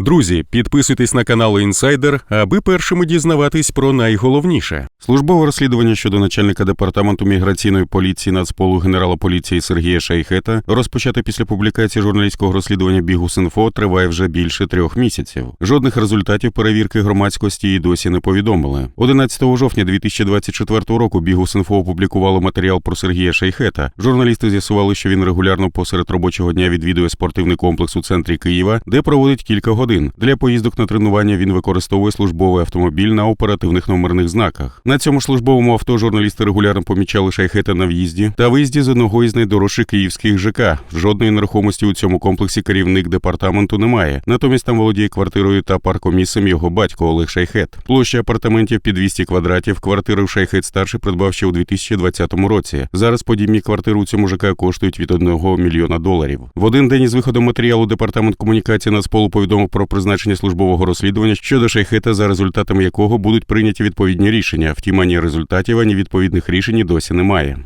Друзі, підписуйтесь на канал Інсайдер, аби першими дізнаватись про найголовніше. Службове розслідування щодо начальника департаменту міграційної поліції Нацполу генерала поліції Сергія Шайхета, розпочате після публікації журналістського розслідування Бігус.Інфо, триває вже більше трьох місяців. Жодних результатів перевірки громадськості і досі не повідомили. 11 жовтня 2024 року Бігус.Інфо опублікувало матеріал про Сергія Шайхета. Журналісти з'ясували, що він регулярно посеред робочого дня відвідує спортивний комплекс у центрі Києва, де проводить кілька годин. Для поїздок на тренування він використовує службовий автомобіль на оперативних номерних знаках. На цьому службовому авто журналісти регулярно помічали Шайхета на в'їзді та виїзді з одного із найдорожчих київських ЖК. Жодної нерухомості у цьому комплексі керівник департаменту немає. Натомість там володіє квартирою та паркомісцем його батько Олег Шайхет. Площа апартаментів під 200 квадратів. Квартиру Шайхет старший придбав ще у 2020 році. Зараз подібні квартири у цьому ЖК коштують від 1 мільйона доларів. В один день із виходом матеріалу департамент комунікації Нацполу повідомив про призначення службового розслідування щодо шейхета, за результатами якого будуть прийняті відповідні рішення. Втім, ані результатів, ані відповідних рішень досі немає.